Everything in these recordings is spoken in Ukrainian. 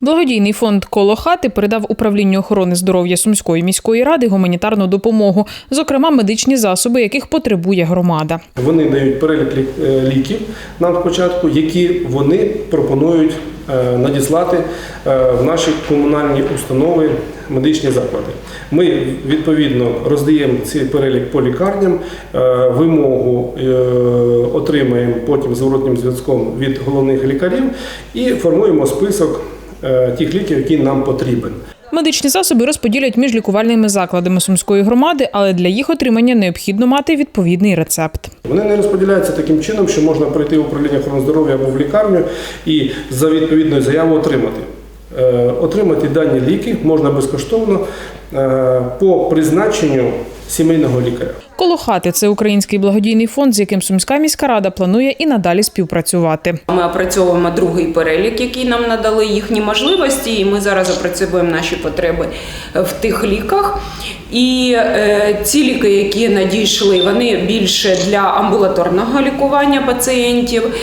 Благодійний фонд Коло хати передав управлінню охорони здоров'я Сумської міської ради гуманітарну допомогу, зокрема медичні засоби, яких потребує громада. Вони дають перелік е, ліків нам спочатку, які вони пропонують е, надіслати е, в наші комунальні установи, медичні заклади. Ми відповідно роздаємо цей перелік по лікарням, вимогу отримаємо потім зворотнім зв'язком від головних лікарів і формуємо список тих ліків, які нам потрібен. Медичні засоби розподілять між лікувальними закладами сумської громади, але для їх отримання необхідно мати відповідний рецепт. Вони не розподіляються таким чином, що можна прийти в управління охорони здоров'я або в лікарню і за відповідною заявою отримати. Е, Отримати дані ліки можна безкоштовно е, по призначенню сімейного лікаря. Коло хати це український благодійний фонд, з яким Сумська міська рада планує і надалі співпрацювати. Ми опрацьовуємо другий перелік, який нам надали їхні можливості, і ми зараз опрацьовуємо наші потреби в тих ліках. І е, ці ліки, які надійшли, вони більше для амбулаторного лікування пацієнтів.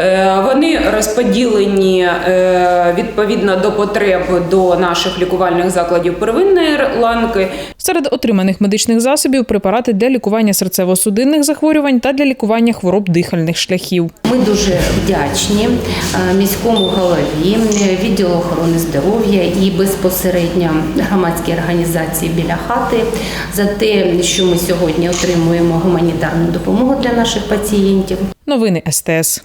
Е, вони розподілені е, відповідно до потреб до наших лікувальних закладів первинної ланки. Серед отриманих медичних засобів препарати для лікування серцево-судинних захворювань та для лікування хвороб дихальних шляхів. Ми дуже вдячні е, міському голові, е, відділу охорони здоров'я і безпосередньо громадській організації біля хати за те, що ми сьогодні отримуємо гуманітарну допомогу для наших пацієнтів. Новини СТС.